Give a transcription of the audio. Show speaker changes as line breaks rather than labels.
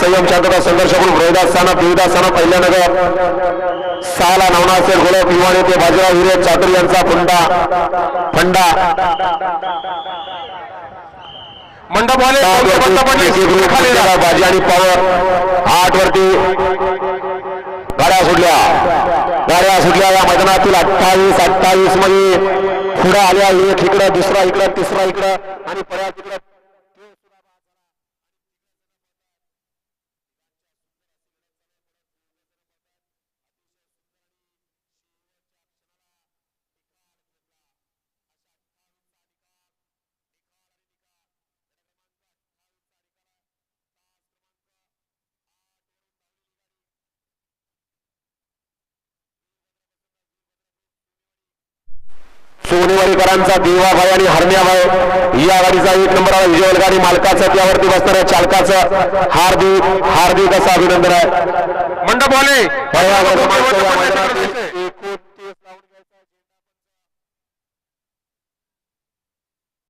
संयम शांतता संघर्ष करून रोहिदास साना देवदास साना पहिल्या नगर. सहाला नवनाथ शेठ गोलक युवाने ते बाजीराव हिरे चातुर यांचा फंडा. फंडा.
मंडप वाले
सात
दोनशे
वरती
पंचावन्न
केके ग्रुप
खाली जा.
केला बाजी आणि पॉवर आठ वरती गाड्या सुटल्या. गाड्या सुटल्या या मैदानातील अठ्ठावीस अठ्ठावीसमध्ये पुढे आल्या एक इकडं दुसरा इकडं तिसरा इकडं आणि परत इकडं. सोनेवाडीकरांचा देवाभाई आणि हरण्याभाई या गाडीचा एक नंबर विजय गाडी मालकाचं त्यावरती बसणाऱ्या चालकाचं. हार्दिक हार्दिक असं अभिनंदन आहे.
मंडप वाले.